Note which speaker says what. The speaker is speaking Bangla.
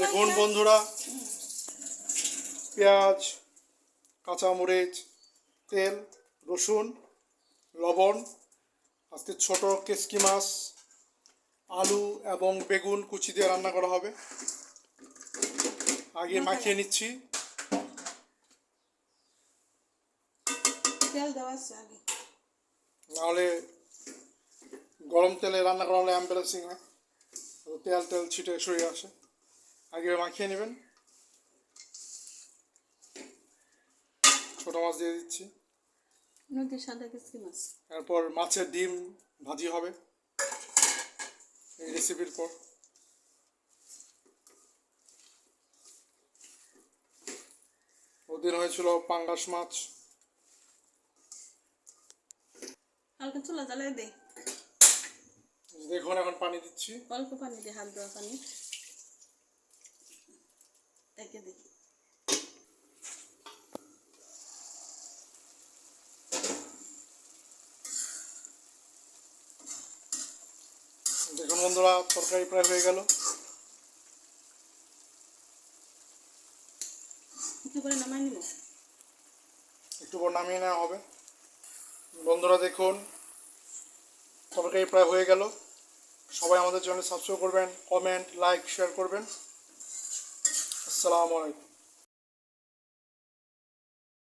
Speaker 1: দেখুন বন্ধুরা? পেঁয়াজ কাঁচামরিচ তেল রসুন লবণ আজকে ছোট কেসকি মাছ আলু এবং বেগুন কুচি দিয়ে রান্না করা হবে। আগে মাখিয়ে নিচ্ছি। নাহলে গরম তেলে রান্না করা হলে অ্যাম্বুলেন্সিং হয় তেল তেল ছিটে সরিয়ে আসে। আগে মাখিয়ে নেবেন ছোট মাছ দিয়ে দিচ্ছি।
Speaker 2: নদী সাদা মাছ।
Speaker 1: এরপর মাছের ডিম ভাজি হবে। এই রেসিপির পর। ওদিন হয়েছিল পাঙ্গাস মাছ।
Speaker 2: হালকা চুলা জ্বালাই দে।
Speaker 1: দেখুন এখন পানি দিচ্ছি।
Speaker 2: অল্প পানি দে হাত দেওয়া পানি। একে দে
Speaker 1: দেখুন বন্ধুরা তরকারি প্রায় হয়ে গেল। একটু পর নামিয়ে নেওয়া হবে। বন্ধুরা দেখুন তরকারি প্রায় হয়ে গেল। সবাই আমাদের চ্যানেল সাবস্ক্রাইব করবেন কমেন্ট লাইক শেয়ার করবেন। আসসালামু আলাইকুম।